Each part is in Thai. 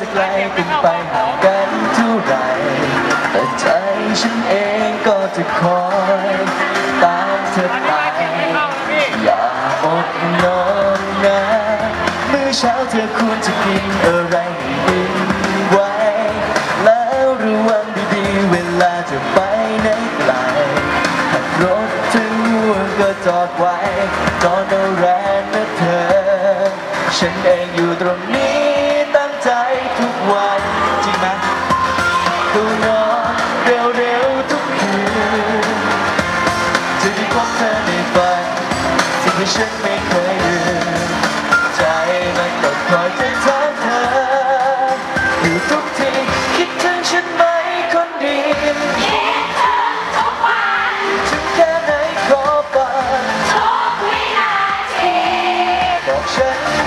จะไกลกันไปห่างกันเท่าไรแต่ใจฉันเองก็จะคอยตามเธอไปอย่าอดนอนนะเมื่อเช้าเธอควรจะกินอะไรดีไว้ แล้วระวังดีๆเวลาจะไปไนไกลหารถถึวัก็จอดไว้จอดเอาแรงนะเธอ ฉันเองอยู่ตรงนี้ ทุกวันจริงไหมตัวนอนเร็วๆทุกคืนจะได้พบเธอในฝันสิ่งที่ฉันไม่เคยลืมใจมันก็คอยจะถามเธออยู่ทุกทีคิดถึงฉันไหมคนดีถึงแค่ไหนขอฟังบอกฉัน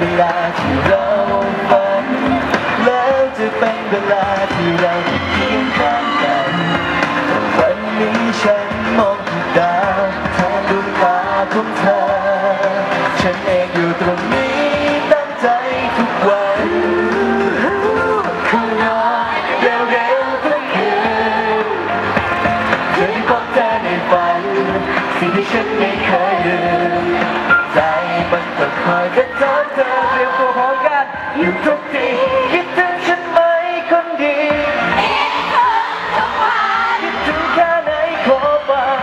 เวลาที่เราฝัน แล้วจะเป็นเวลาที่เราเคียงข้างกันวันนี้ฉันมองที่ดาวแทนดวงตาของเธอ ฉันเองอยู่ตรงนี้ตั้งใจทุกวันคุณนอนเร็วๆทุกคืนเคยพบเธอในฝันสิ่งที่ฉันไม่เคยลืม คอยกระทบเธอเรียกตัวพร้อมกันอยู่ทุกทีคิดถึงฉันไหมคนดีคิดถึงแค่ไหนขอฟัง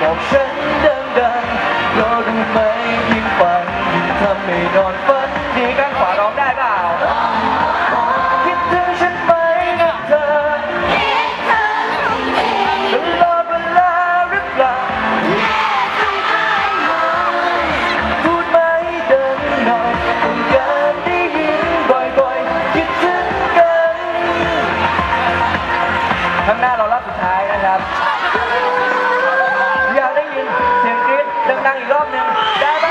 บอกฉันดังๆเพราะรู้ไหมยิ่งฝันยิ่งทำให้นอนฝันดีกัน ข้างหน้าเรารอบสุดท้ายนะครับ อยากได้ยินเสียงกรี๊ดดังๆอีกรอบหนึ่งได้